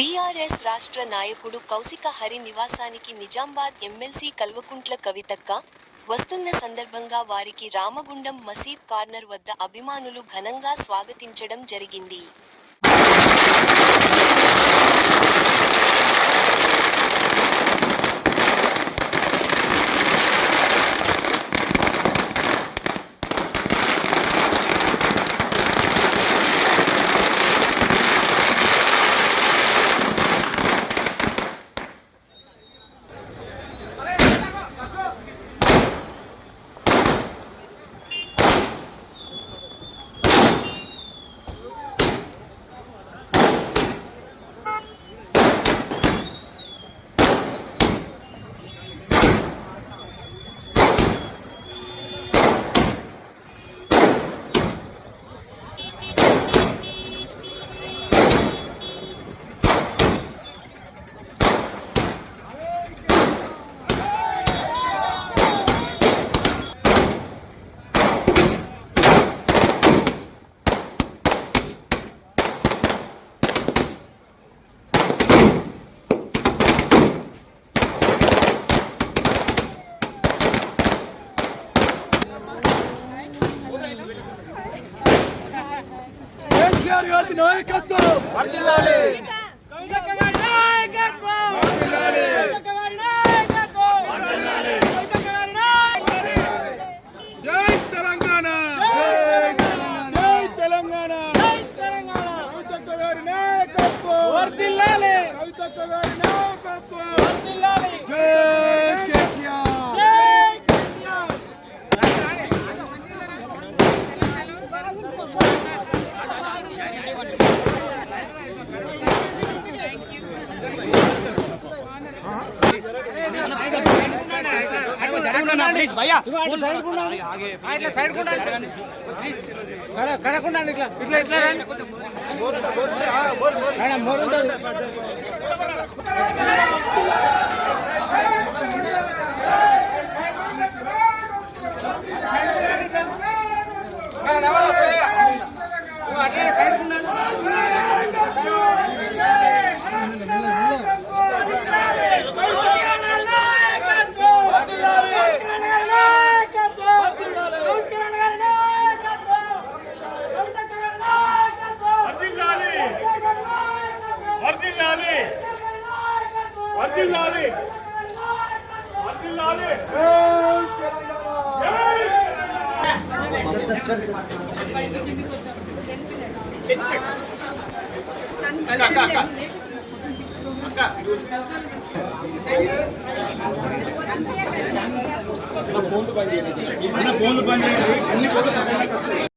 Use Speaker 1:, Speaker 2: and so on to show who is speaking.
Speaker 1: BRS రాష్ట్ర నాయకుడు కౌశిక హరి నివాసానికి నిజామాబాద్ ఎమ్మెల్సీ కల్వకుంట్ల కవితక్క వస్తున్న సందర్భంగా వారికి రామగుండం మసీద్ కార్నర్ వద్ద అభిమానులు ఘనంగా స్వాగతించడం జరిగింది.
Speaker 2: కేసీఆర్ గారి నాయకత్వం.
Speaker 3: జై తెలంగాణ. జై తెలంగాణ. కవితక్క గారి నాయకత్వం. కవితక్క గారి నాయకత్వం
Speaker 2: జై కేసీఆర్
Speaker 3: కడకుండా ఇట్లా ఇట్లా ఇట్లా రండి వర్ధిల్లాలి వర్ధిల్లాలి వర్ధిల్లాలి జై ఫోన్లు బంద్ చేయండి. అన్ని ఫోన్లు